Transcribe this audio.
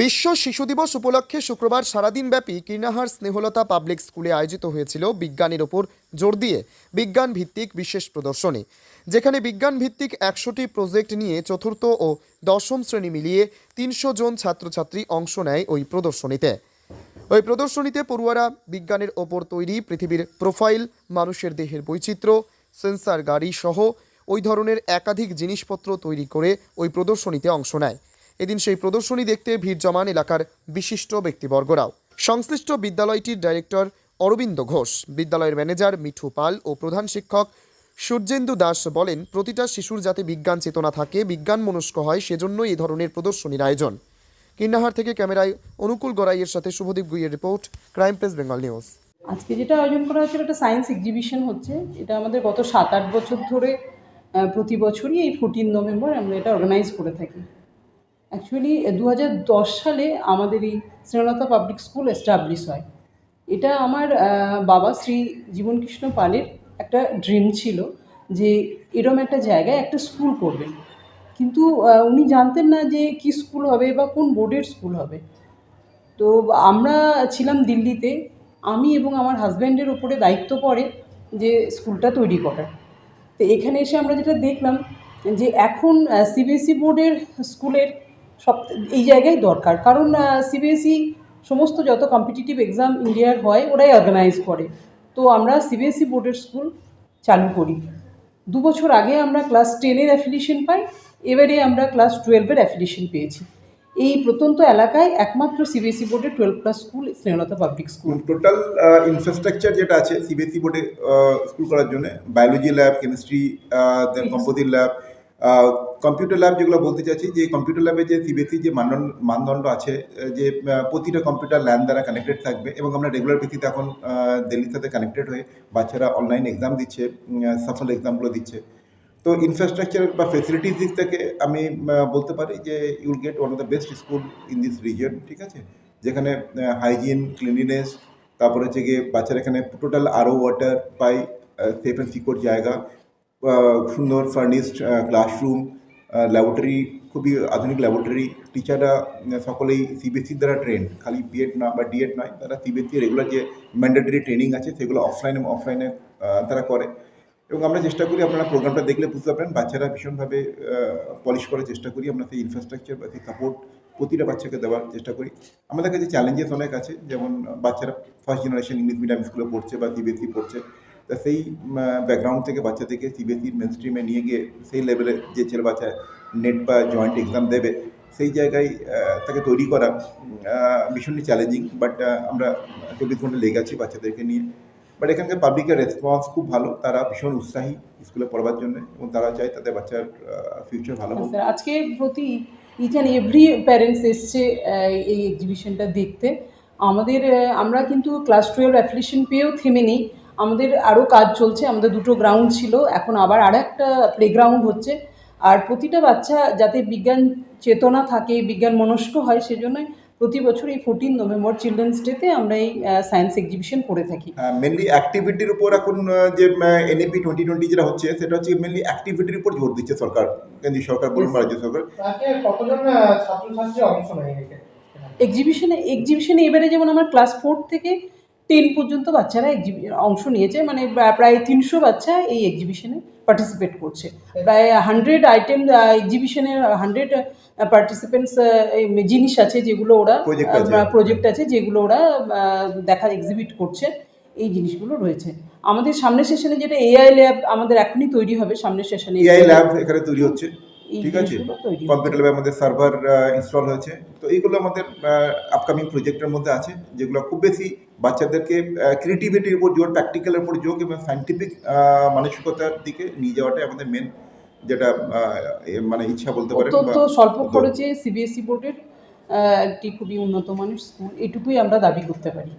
বিশ্ব শিশু দিবস উপলক্ষে শুক্রবার সারাদিনব্যাপী কীর্ণাহার স্নেহলতা পাবলিক স্কুলে আয়োজিত হয়েছিল বিজ্ঞানের ওপর জোর দিয়ে বিজ্ঞান ভিত্তিক বিশেষ প্রদর্শনী, যেখানে বিজ্ঞান ভিত্তিক একশোটি প্রজেক্ট নিয়ে চতুর্থ ও দশম শ্রেণি মিলিয়ে তিনশো জন ছাত্রছাত্রী অংশ নেয় ওই প্রদর্শনীতে। ওই প্রদর্শনীতে পড়ুয়ারা বিজ্ঞানের ওপর তৈরি পৃথিবীর প্রোফাইল, মানুষের দেহের বৈচিত্র্য, সেন্সার গাড়ি সহ ওই ধরনের একাধিক জিনিসপত্র তৈরি করে ওই প্রদর্শনীতে অংশ নেয়। এদিন সেই প্রদর্শনী দেখতে ভিড় জমান এলাকার বিশিষ্ট ব্যক্তিবর্গরাও। সংশ্লিষ্ট বিদ্যালয়টির ডাইরেক্টর অরবিন্দ ঘোষ, বিদ্যালয়ের ম্যানেজার মিঠু পাল ও প্রধান শিক্ষক সূর্যেন্দু দাস বলেন, প্রতিটা শিশুর যাতে বিজ্ঞান চেতনা থাকে, বিজ্ঞান মনস্ক হয়, সেজন্যই এই ধরনের প্রদর্শনীর আয়োজন। কিন্নাহার থেকে ক্যামেরায় অনুকূল গড়াইয়ের সাথে Subhadip গুইয়ের report, crime press Bengal news. আজকে যেটা আয়োজন করা হচ্ছে একটা সায়েন্স এক্সিবিশন হচ্ছে, এটা আমাদের গত সাত আট বছর ধরে প্রতি বছরই এই ফোরটিন নভেম্বর আমরা এটা অর্গানাইজ করে থাকি। অ্যাকচুয়ালি দু সালে আমাদের এই শ্রীলতা পাবলিক স্কুল এস্টাবলিশ হয়। এটা আমার বাবা শ্রী জীবনকৃষ্ণ পালের একটা ড্রিম ছিল যে এরম একটা জায়গায় একটা স্কুল করবেন। কিন্তু উনি জানতেন না যে কি স্কুল হবে বা কোন বোর্ডের স্কুল হবে। তো আমরা ছিলাম দিল্লিতে। আমি এবং আমার হাজব্যান্ডের ওপরে দায়িত্ব পড়ে যে স্কুলটা তৈরি করার। তো এখানে এসে আমরা যেটা দেখলাম যে এখন সিবিএসই বোর্ডের স্কুলের সব এই জায়গায় দরকার। কারণ সিবিএসই সমস্ত যত কম্পিটিটিভ এক্সাম ইন্ডিয়ার হয় ওরাই অর্গানাইজ করে। তো আমরা সিবিএসই বোর্ডের স্কুল চালু করি। দু বছর আগে আমরা ক্লাস টেনের অ্যাফিলিয়েশন পাই এবারে আমরা ক্লাস টুয়েলভের অ্যাফিলিয়েশন পেয়েছি। এই প্রত্যন্ত এলাকায় একমাত্র সিবিএসই বোর্ডের twelve class school Snehalata public school total infrastructure যেটা আছে সিবিএসই বোর্ডে স্কুল করার জন্য biology lab chemistry then composite lab computer lab যেগুলো বলতে চাইছি, যে কম্পিউটার ল্যাবে যে সিবিএসই যে মানদণ্ড মানদণ্ড আছে যে প্রতিটা কম্পিউটার ল্যান দ্বারা কানেক্টেড থাকবে এবং আমরা রেগুলার ভিত্তিতে এখন দিল্লির সাথে কানেক্টেড হয়ে বাচ্চারা অনলাইন এক্সাম দিচ্ছে সফল এক্সামগুলো দিচ্ছে। তো ইনফ্রাস্ট্রাকচার বা ফেসিলিটিস দিক থেকে আমি বলতে পারি যে you'll get one of the best school in this region ঠিক আছে? যেখানে হাইজিন ক্লিনিনেস তারপরে হচ্ছে গিয়ে বাচ্চারা এখানে টোটাল আরও ওয়াটার পাই সেফ অ্যান্ড সিকিউর জায়গা। সুন্দর ফার্নিশড ক্লাসরুম ল্যাবরেটরি খুবই আধুনিক ল্যাবরেটরি টিচাররা সকলেই সিবিএসসির দ্বারা ট্রেন খালি বিএড না বা ডিএড নয়, তারা সিবিএসসি রেগুলার যে ম্যান্ডেটরি ট্রেনিং আছে, সেগুলো অফলাইন এবং অফলাইনে তারা করে। এবং আমরা চেষ্টা করি আপনারা প্রোগ্রামটা দেখলে বুঝতে পারবেন, বাচ্চারা ভীষণভাবে পলিশ করার চেষ্টা করি। আমরা সেই ইনফ্রাস্ট্রাকচার বা সেই সাপোর্ট প্রতিটা বাচ্চাকে দেওয়ার চেষ্টা করি। আমাদের কাছে চ্যালেঞ্জেস অনেক আছে, যেমন বাচ্চারা ফার্স্ট জেনারেশন ইংলিশ মিডিয়াম স্কুলে পড়ছে বা সিবিএসসি পড়ছে। তা সেই ব্যাকগ্রাউন্ড থেকে বাচ্চাদেরকে সিবিএসসি মেন স্ট্রিমে নিয়ে গিয়ে সেই লেভেলে যে ছেলে বাচ্চা নেট বা জয়েন্ট এক্সাম দেবে সেই জায়গায় তাকে তৈরি করা ভীষণই চ্যালেঞ্জিং বাট আমরা চব্বিশ ঘণ্টা লেগে আছি বাচ্চাদেরকে নিয়ে বাট এখানকার পাবলিকের রেসপন্স খুব ভালো তারা ভীষণ উৎসাহী স্কুলে পড়বার জন্য এবং তারা চায় তাদের বাচ্চার ফিউচার ভালো হোক আজকে প্রতি ইচ অ্যান্ড এভরি প্যারেন্টস এসছে এই এক্সিবিশনটা দেখতে আমাদের আমরা কিন্তু ক্লাস টুয়েলভ অ্যাপ্লিকেশন পেয়েও থেমে নেই আমাদের আরও কাজ চলছে আমাদের দুটো গ্রাউন্ড ছিল এখন আবার আর একটা প্লেগ্রাউন্ড হচ্ছে। আর প্রতিটা বাচ্চা যাতে বিজ্ঞান চেতনা থাকে বিজ্ঞান মনস্ক হয় সেজন্য প্রতি বছর এই ফোরটিন নভেম্বর চিলড্রেন্স ডেতে আমরা এই সায়েন্স এক্সিবিশন করে থাকি। মেনলি অ্যাক্টিভিটির উপর এখন যে এনএপি টোয়েন্টি টোয়েন্টি যেটা হচ্ছে সেটা হচ্ছে মেনলি অ্যাক্টিভিটির উপর জোর দিচ্ছে সরকার কেন্দ্রীয় সরকার বলুন রাজ্য সরকার। কতজন ছাত্রছাত্রী অংশ নেয় এক্সিবিশনে এক্সিবিশনে এবারে যেমন আমার ক্লাস ফোর থেকে টেন পর্যন্ত বাচ্চারা অংশ নিয়েছে মানে প্রায় তিনশো বাচ্চা এই এক্সিবিশনে পার্টিসিপেট করছে। প্রায় হান্ড্রেড আইটেম এক্সিবিশনের হান্ড্রেড পার্টিসিপেন্টস জিনিস আছে যেগুলো ওরা। প্রজেক্ট আছে। যেগুলো ওরা দেখা এক্সিবিট করছে এই জিনিসগুলো রয়েছে। আমাদের সামনের সেশনে যেটা এআই ল্যাব আমাদের এখনই তৈরি হবে সামনের সেশনে এআই ল্যাব এখানে তৈরি হচ্ছে। ঠিক আছে। কম্পিউটার ল্যাবে আমাদের সার্ভার ইনস্টল হয়েছে। তো এইগুলো আমাদের আপকামিং প্রজেক্টের মধ্যে আছে যেগুলো খুব বেশি বাচ্চাদেরকে ক্রিয়েটিভিটির উপর জোর প্র্যাকটিক্যালের উপর জোর এবং সাইন্টিফিক মানসিকতার দিকে নিয়ে যাওয়াটাই আমাদের মেন যেটা মানে ইচ্ছা বলতে পারেন স্বল্প খরচে সিবিএসই বোর্ডের একটি খুবই উন্নত মানের স্কুল এটুকুই আমরা দাবি করতে পারি।